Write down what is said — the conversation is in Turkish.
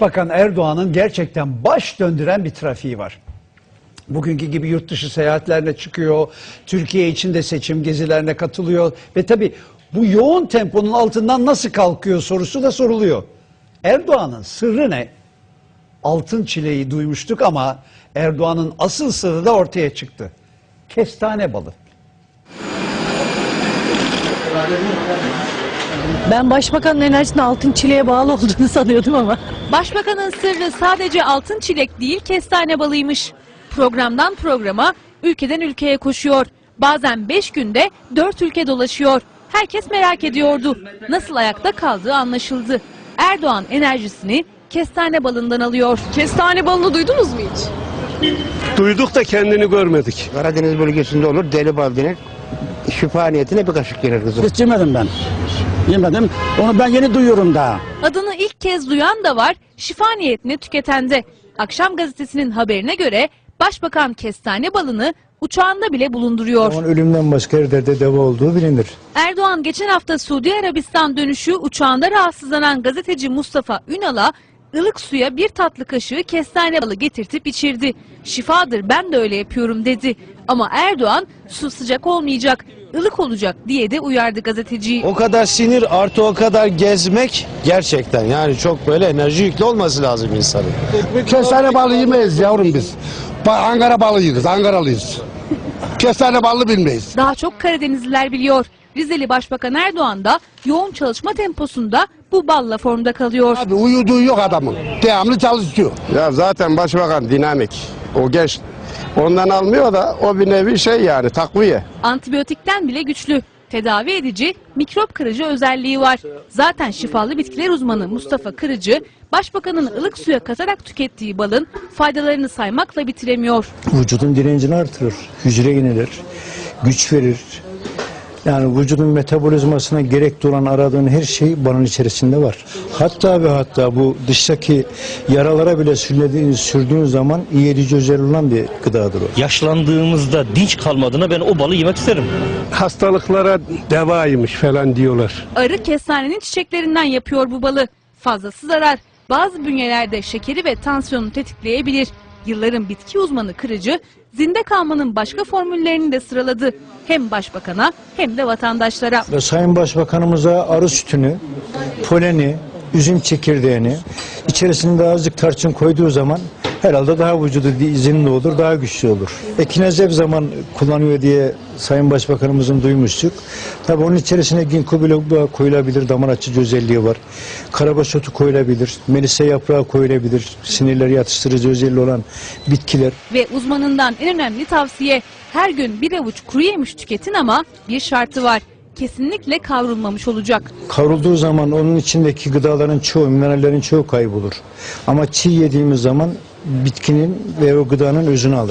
Bakan Erdoğan'ın gerçekten baş döndüren bir trafiği var. Bugünkü gibi yurt dışı seyahatlerine çıkıyor, Türkiye içinde seçim gezilerine katılıyor ve tabii bu yoğun temponun altından nasıl kalkıyor sorusu da soruluyor. Erdoğan'ın sırrı ne? Altın çileyi duymuştuk ama Erdoğan'ın asıl sırrı da ortaya çıktı. Kestane balı. Ben başbakanın enerjisinin altın çileğe bağlı olduğunu sanıyordum ama. Başbakanın sırrı sadece altın çilek değil kestane balıymış. Programdan programa, ülkeden ülkeye koşuyor. Bazen 5 günde 4 ülke dolaşıyor. Herkes merak ediyordu. Nasıl ayakta kaldığı anlaşıldı. Erdoğan enerjisini kestane balından alıyor. Kestane balını duydunuz mu hiç? Duyduk da kendini görmedik. Karadeniz bölgesinde olur deli bal denir. Şifa niyetine bir kaşık gelir kızım. Hiç yemedim ben. Yemedim. Onu ben yeni duyuyorum daha. Adını ilk kez duyan da var, şifa niyetine tüketen de. Akşam gazetesinin haberine göre Başbakan kestane balını uçağında bile bulunduruyor. Onun ölümden başka her derde deva olduğu bilinir. Erdoğan geçen hafta Suudi Arabistan dönüşü uçağında rahatsızlanan gazeteci Mustafa Ünal'a ılık suya bir tatlı kaşığı kestane balı getirtip içirdi. Şifadır ben de öyle yapıyorum dedi. Ama Erdoğan su sıcak olmayacak, ılık olacak diye de uyardı gazeteciyi. O kadar sinir artı o kadar gezmek gerçekten yani çok böyle enerji yüklü olması lazım insanın. Kestane balı yemeyiz yavrum biz. Ba- Ankara balı yeriz, Ankaralıyız. Kestane balı bilmeyiz. Daha çok Karadenizliler biliyor. Rizeli Başbakan Erdoğan da yoğun çalışma temposunda bu balla formda kalıyor. Abi uyuduğu yok adamın. Devamlı çalışıyor. Ya zaten başbakan dinamik. O genç ondan almıyor da o bir nevi şey yani takviye. Antibiyotikten bile güçlü. Tedavi edici, mikrop kırıcı özelliği var. Zaten şifalı bitkiler uzmanı Mustafa Kırıcı, Başbakanın ılık suya katarak tükettiği balın faydalarını saymakla bitiremiyor. Vücudun direncini artırır, hücre yenilir, güç verir. Yani vücudun metabolizmasına gerekli olan aradığın her şey balın içerisinde var. Hatta ve hatta bu dıştaki yaralara bile sürlediğin, sürdüğün zaman iyi edici özelliği olan bir gıdadır o. yaşlandığımızda dinç kalmadığına ben o balı yemek isterim. Hastalıklara devaymış falan diyorlar. Arı kestanenin çiçeklerinden yapıyor bu balı. Fazlası zarar. Bazı bünyelerde şekeri ve tansiyonu tetikleyebilir. Yılların bitki uzmanı Kırıcı, zinde kalmanın başka formüllerini de sıraladı. Hem başbakana hem de vatandaşlara. Sayın Başbakanımıza arı sütünü, poleni, üzüm çekirdeğini, içerisinde azıcık tarçın koyduğu zaman herhalde daha vücudu zinde olur, daha güçlü olur. Ekines hep zaman kullanıyor diye Sayın Başbakanımızın duymuştuk. Tabii onun içerisine ginkgo biloba koyulabilir, damar açıcı özelliği var. Karabaş otu koyulabilir, melisa yaprağı koyulabilir, sinirleri yatıştırıcı özelliği olan bitkiler. Ve uzmanından en önemli tavsiye her gün bir avuç kuru yemiş tüketin ama bir şartı var. Kesinlikle kavrulmamış olacak. Kavrulduğu zaman onun içindeki gıdaların çoğu, minerallerin çoğu kaybolur. Ama çiğ yediğimiz zaman bitkinin ve o gıdanın özünü alır.